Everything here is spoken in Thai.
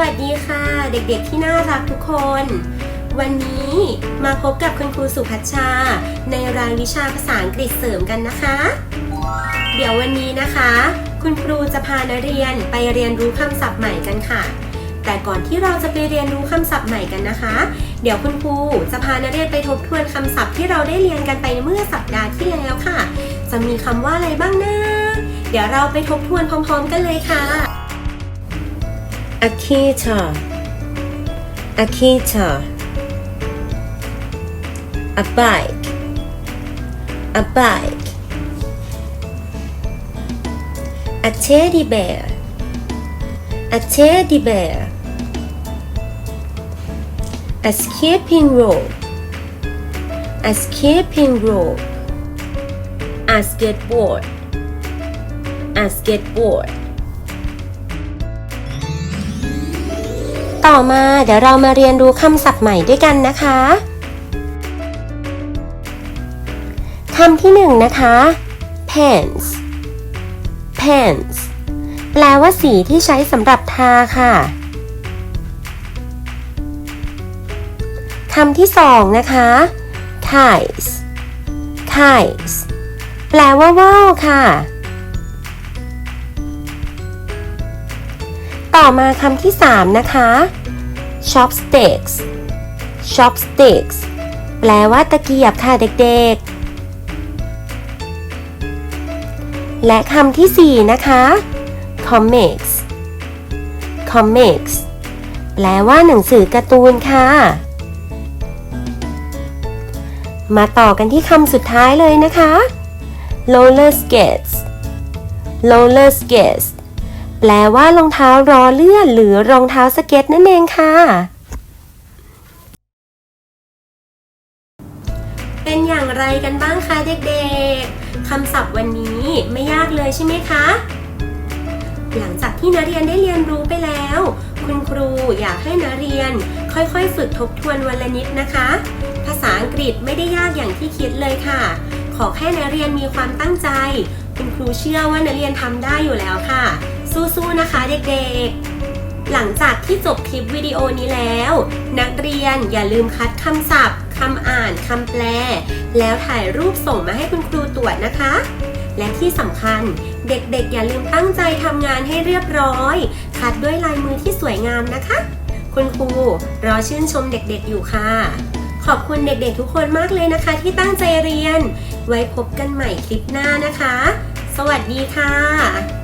วัสดีค่ะ เด็กๆที่น่ารักทุกคน วันนี้มาพบกับคุณครูสุพัชชา ในรายวิชาภาษาอังกฤษเสริมกันนะคะ เดี๋ยววันนี้นะคะ คุณครูจะพานักเรียนไปเรียนรู้คำศัพท์ใหม่กันค่ะ แต่ก่อนที่เราจะไปเรียนรู้คำศัพท์ใหม่กันนะคะ เดี๋ยวคุณครูจะพานักเรียนไปทบทวนคำศัพท์ที่เราได้เรียนกันไปเมื่อสัปดาห์ที่แล้วค่ะ จะมีคำว่าอะไรบ้างนะเดี๋ยวเราไปทบทวนพร้อม ๆ กันเลยค่ะ Akita. Akita. A bike. A bike. A teddy bear. A teddy bear. A skipping rope. A skipping rope. A skateboard. A skateboard ต่อมาเดี๋ยวเรามาเรียนรู้คำศัพท์ใหม่ด้วยกันนะคะคำที่หนึ่งนะคะ pens pens แปลว่าสีที่ใช้สำหรับทาค่ะคำที่สองนะคะ kites kites แปลว่าว่าวค่ะ ต่อมาคำที่สามนะคะ chopsticks chopsticks แปลว่าตะเกียบค่ะเด็กๆ และคำที่สี่นะคะ comics comics แปลว่าหนังสือการ์ตูนค่ะ มาต่อกันที่คำสุดท้ายเลยนะคะ roller skates roller skates แปลว่ารองเท้ารอเลื่อน หรือรองเท้าสเก็ตนั่นเองค่ะ เป็นอย่างไรกันบ้างคะเด็กๆคำศัพท์วันนี้ไม่ยากเลยใช่ไหมคะ หลังจากที่นักเรียนได้เรียนรู้ไปแล้ว คุณครูอยากให้นักเรียน ค่อยๆ ฝึกทบทวนวันละนิดนะคะ ภาษาอังกฤษไม่ได้ยากอย่างที่คิดเลยค่ะ ขอแค่นักเรียนมีความตั้งใจ คุณครูเชื่อว่านักเรียนทำได้อยู่แล้วค่ะ สู้ๆนะคะเด็กๆ หลังจากที่จบคลิปวิดีโอนี้แล้ว นักเรียนอย่าลืมคัดคำศัพท์คำอ่านคำแปล แล้วถ่ายรูปส่งมาให้คุณครูตรวจนะคะ และที่สำคัญเด็กๆ อย่าลืมตั้งใจทำงานให้เรียบร้อย คัดด้วยลายมือที่สวยงามนะคะ คุณครูรอชื่นชมเด็กๆอยู่ค่ะขอบคุณเด็กๆทุกคนมากเลยนะคะ ที่ตั้งใจเรียน ไว้พบกันใหม่คลิปหน้านะคะ สวัสดีค่ะ